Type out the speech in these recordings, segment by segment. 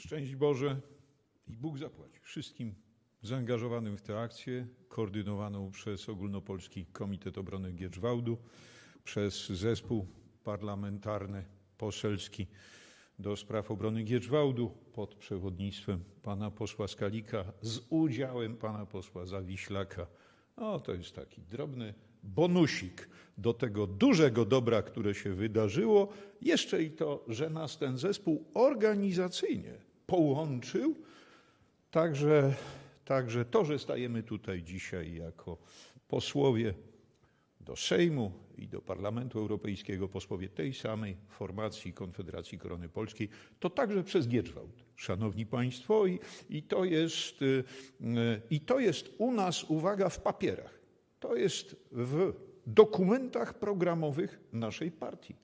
Szczęść Boże i Bóg zapłaci wszystkim zaangażowanym w tę akcję, koordynowaną przez Ogólnopolski Komitet Obrony Gieczwałdu, przez zespół parlamentarny, poselski do spraw obrony Gieczwałdu pod przewodnictwem pana posła Skalika z udziałem pana posła Zawiślaka. O, to jest taki drobny bonusik do tego dużego dobra, które się wydarzyło. Jeszcze i to, że nas ten zespół organizacyjnie połączył. Także, także to, że stajemy tutaj dzisiaj jako posłowie do Sejmu i do Parlamentu Europejskiego, posłowie tej samej formacji Konfederacji Korony Polskiej, to także przez Gieczwałd, szanowni państwo, i, i, to jest, y, y, i to jest u nas, uwaga, w papierach. To jest w dokumentach programowych naszej partii.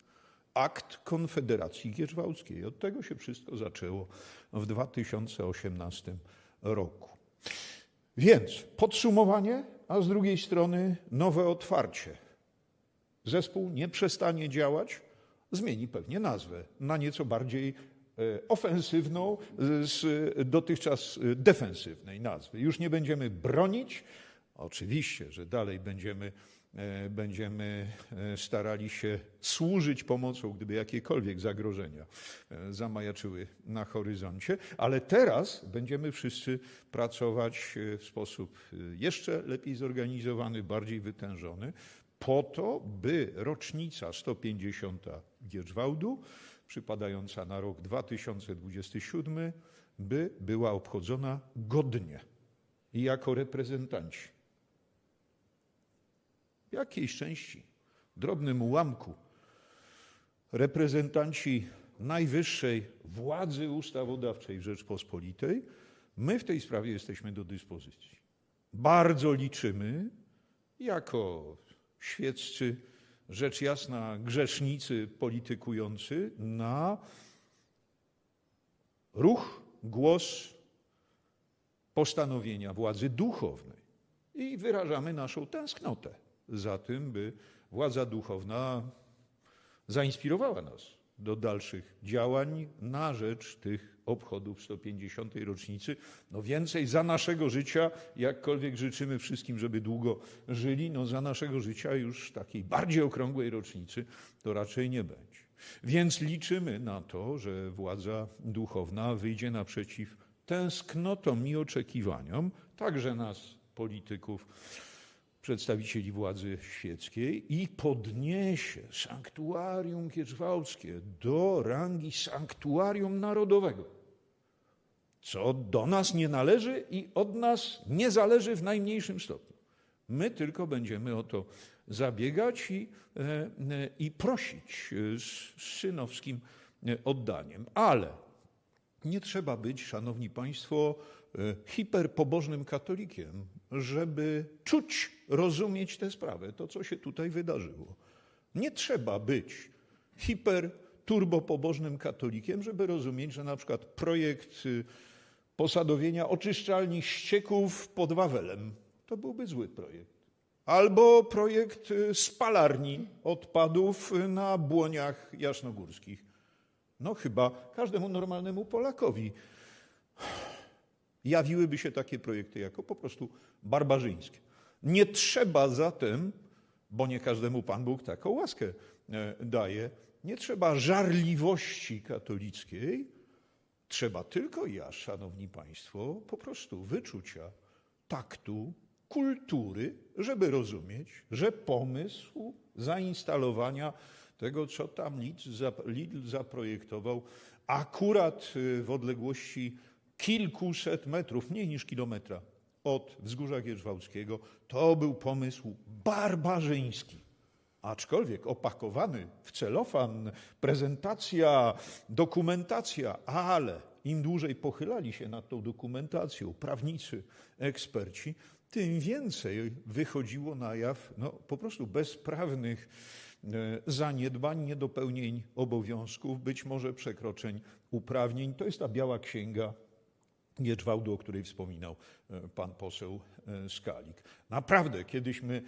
Akt Konfederacji Gieczwałdzkiej. Od tego się wszystko zaczęło w 2018 roku. Więc podsumowanie, a z drugiej strony nowe otwarcie. Zespół nie przestanie działać, zmieni pewnie nazwę na nieco bardziej e, ofensywną z dotychczas defensywnej nazwy. Już nie będziemy bronić, oczywiście, że dalej będziemy, e, będziemy e, starali się służyć pomocą, gdyby jakiekolwiek zagrożenia zamajaczyły na horyzoncie, ale teraz będziemy wszyscy pracować w sposób jeszcze lepiej zorganizowany, bardziej wytężony, po to, by rocznica 150 Gierzwałdu, przypadająca na rok 2027, by była obchodzona godnie. I jako reprezentanci jakiejś części, drobnym ułamku, reprezentanci najwyższej władzy ustawodawczej w Rzeczpospolitej, my w tej sprawie jesteśmy do dyspozycji. Bardzo liczymy jako świeccy, rzecz jasna, grzesznicy politykujący na ruch, głos, postanowienia władzy duchownej. I wyrażamy naszą tęsknotę za tym, by władza duchowna zainspirowała nas do dalszych działań na rzecz tych obchodów 150. rocznicy. No więcej za naszego życia, jakkolwiek życzymy wszystkim, żeby długo żyli, no za naszego życia już takiej bardziej okrągłej rocznicy to raczej nie będzie. Więc liczymy na to, że władza duchowna wyjdzie naprzeciw tęsknotom i oczekiwaniom, także nas, polityków, przedstawicieli władzy świeckiej i podniesie sanktuarium kieczwałdzkie do rangi sanktuarium narodowego, co do nas nie należy i od nas nie zależy w najmniejszym stopniu. My tylko będziemy o to zabiegać i, e, i prosić z synowskim oddaniem. Ale nie trzeba być, szanowni państwo, hiperpobożnym katolikiem, żeby czuć, rozumieć tę sprawę, to co się tutaj wydarzyło. Nie trzeba być hiper turbopobożnym katolikiem, żeby rozumieć, że na przykład projekt posadowienia oczyszczalni ścieków pod Wawelem to byłby zły projekt. Albo projekt spalarni odpadów na błoniach jasnogórskich. No chyba każdemu normalnemu Polakowi jawiłyby się takie projekty jako po prostu barbarzyńskie. Nie trzeba zatem, bo nie każdemu Pan Bóg taką łaskę daje, nie trzeba żarliwości katolickiej, trzeba tylko ja, szanowni państwo, po prostu wyczucia, taktu, kultury, żeby rozumieć, że pomysł zainstalowania tego, co tam Lidl zaprojektował, akurat w odległości kilkuset metrów, mniej niż kilometra od wzgórza Gierzwałdzkiego, to był pomysł barbarzyński. Aczkolwiek opakowany w celofan, prezentacja, dokumentacja, ale im dłużej pochylali się nad tą dokumentacją prawnicy, eksperci, tym więcej wychodziło na jaw no, po prostu bezprawnych zaniedbań, niedopełnień obowiązków, być może przekroczeń uprawnień. To jest ta biała księga Gieczwałdu, o której wspominał pan poseł Skalik. Naprawdę, kiedyśmy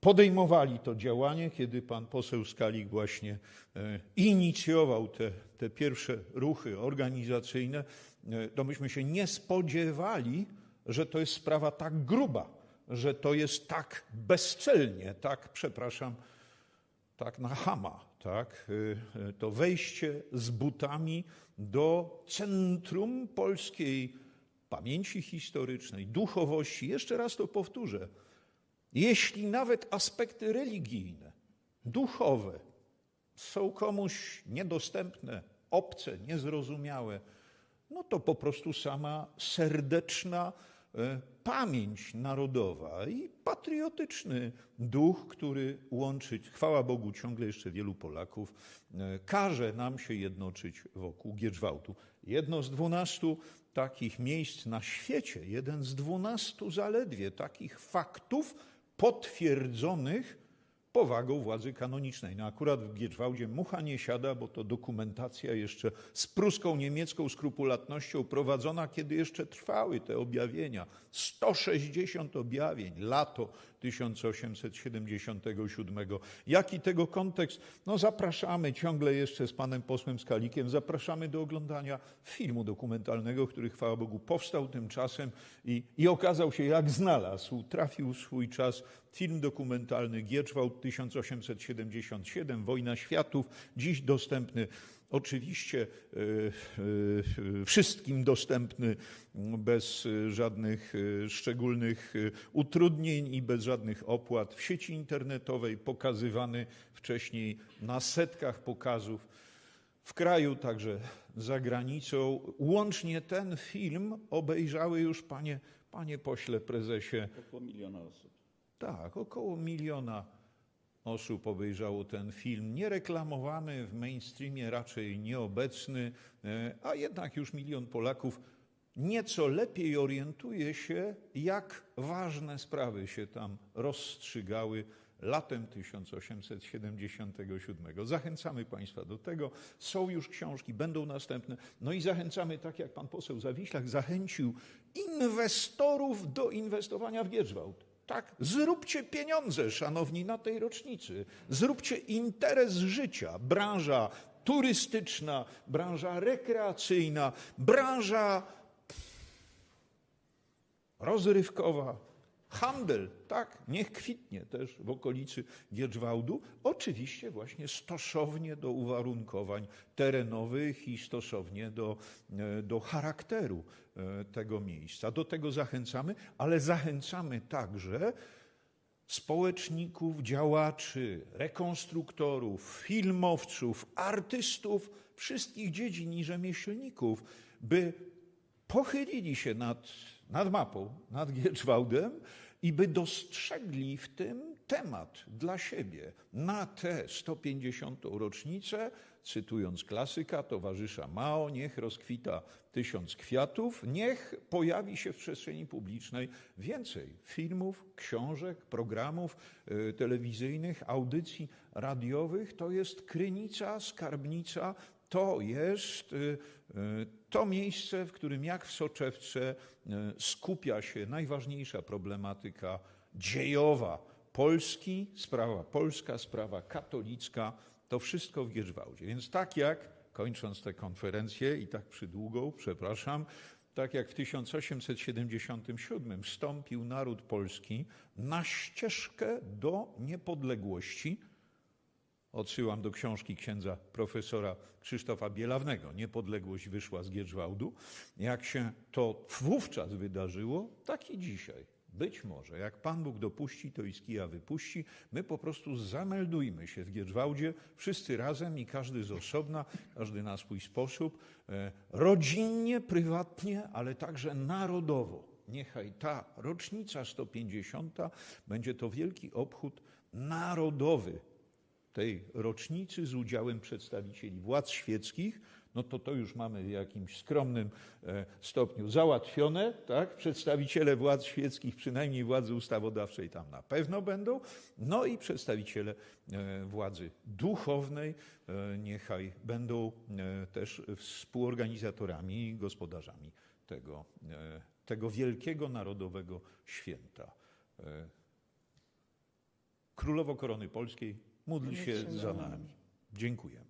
podejmowali to działanie, kiedy pan poseł Skalik właśnie e, inicjował te, te pierwsze ruchy organizacyjne, e, to myśmy się nie spodziewali, że to jest sprawa tak gruba, że to jest tak bezcelnie, tak, przepraszam, tak na chama, tak, e, to wejście z butami do centrum polskiej pamięci historycznej, duchowości. Jeszcze raz to powtórzę. Jeśli nawet aspekty religijne, duchowe są komuś niedostępne, obce, niezrozumiałe, no to po prostu sama serdeczna e, pamięć narodowa i patriotyczny duch, który łączy, chwała Bogu, ciągle jeszcze wielu Polaków, e, każe nam się jednoczyć wokół Gierzwałtu. Jedno z dwunastu takich miejsc na świecie, jeden z dwunastu zaledwie takich faktów, potwierdzonych powagą władzy kanonicznej. No akurat w Gierzwałdzie mucha nie siada, bo to dokumentacja jeszcze z pruską niemiecką skrupulatnością prowadzona, kiedy jeszcze trwały te objawienia. 160 objawień, lato 1877. Jaki tego kontekst? No zapraszamy ciągle jeszcze z panem posłem Skalikiem, zapraszamy do oglądania filmu dokumentalnego, który chwała Bogu powstał tymczasem i, i okazał się jak znalazł, trafił swój czas. Film dokumentalny Gierzwałd 1877, Wojna Światów, dziś dostępny oczywiście e, e, wszystkim dostępny bez żadnych e, szczególnych utrudnień i bez żadnych opłat w sieci internetowej, pokazywany wcześniej na setkach pokazów w kraju, także za granicą. Łącznie ten film obejrzały już, panie, panie pośle prezesie. Około miliona osób. Tak, około miliona osób obejrzało ten film. Niereklamowany w mainstreamie, raczej nieobecny, e, a jednak już milion Polaków nieco lepiej orientuje się, jak ważne sprawy się tam rozstrzygały latem 1877. Zachęcamy Państwa do tego. Są już książki, będą następne. No i zachęcamy, tak jak pan poseł Zawiślak zachęcił inwestorów do inwestowania w Gierzwałd. Tak, zróbcie pieniądze, szanowni, na tej rocznicy. Zróbcie interes życia. Branża turystyczna, branża rekreacyjna, branża rozrywkowa, handel, tak, niech kwitnie też w okolicy Gierzwałdu. Oczywiście właśnie stosownie do uwarunkowań terenowych i stosownie do, e, do charakteru e, tego miejsca. Do tego zachęcamy, ale zachęcamy także społeczników, działaczy, rekonstruktorów, filmowców, artystów wszystkich dziedzin i rzemieślników, by pochylili się nad, nad mapą, nad Gierzwałdem i by dostrzegli w tym temat dla siebie na tę 150. rocznicę, cytując klasyka towarzysza Mao, niech rozkwita tysiąc kwiatów, niech pojawi się w przestrzeni publicznej więcej filmów, książek, programów y, telewizyjnych, audycji radiowych. To jest krynica, skarbnica, to jest y, y, to miejsce, w którym jak w soczewce skupia się najważniejsza problematyka dziejowa Polski, sprawa polska, sprawa katolicka, to wszystko w Gierzwałdzie. Więc tak jak, kończąc tę konferencję i tak przydługą, przepraszam, tak jak w 1877 wstąpił naród polski na ścieżkę do niepodległości, odsyłam do książki księdza profesora Krzysztofa Bielawnego, Niepodległość wyszła z Gierzwałdu, jak się to wówczas wydarzyło, tak i dzisiaj. Być może, jak Pan Bóg dopuści, to i z kija wypuści. My po prostu zameldujmy się w Gierzwałdzie, wszyscy razem i każdy z osobna, każdy na swój sposób, e, rodzinnie, prywatnie, ale także narodowo. Niechaj ta rocznica 150 będzie to wielki obchód narodowy tej rocznicy z udziałem przedstawicieli władz świeckich, no to to już mamy w jakimś skromnym e, stopniu załatwione, tak? Przedstawiciele władz świeckich, przynajmniej władzy ustawodawczej tam na pewno będą, no i przedstawiciele e, władzy duchownej e, niechaj będą też współorganizatorami i gospodarzami tego, tego wielkiego narodowego święta. Królowo Korony Polskiej, módl się za nami. Dziękujemy.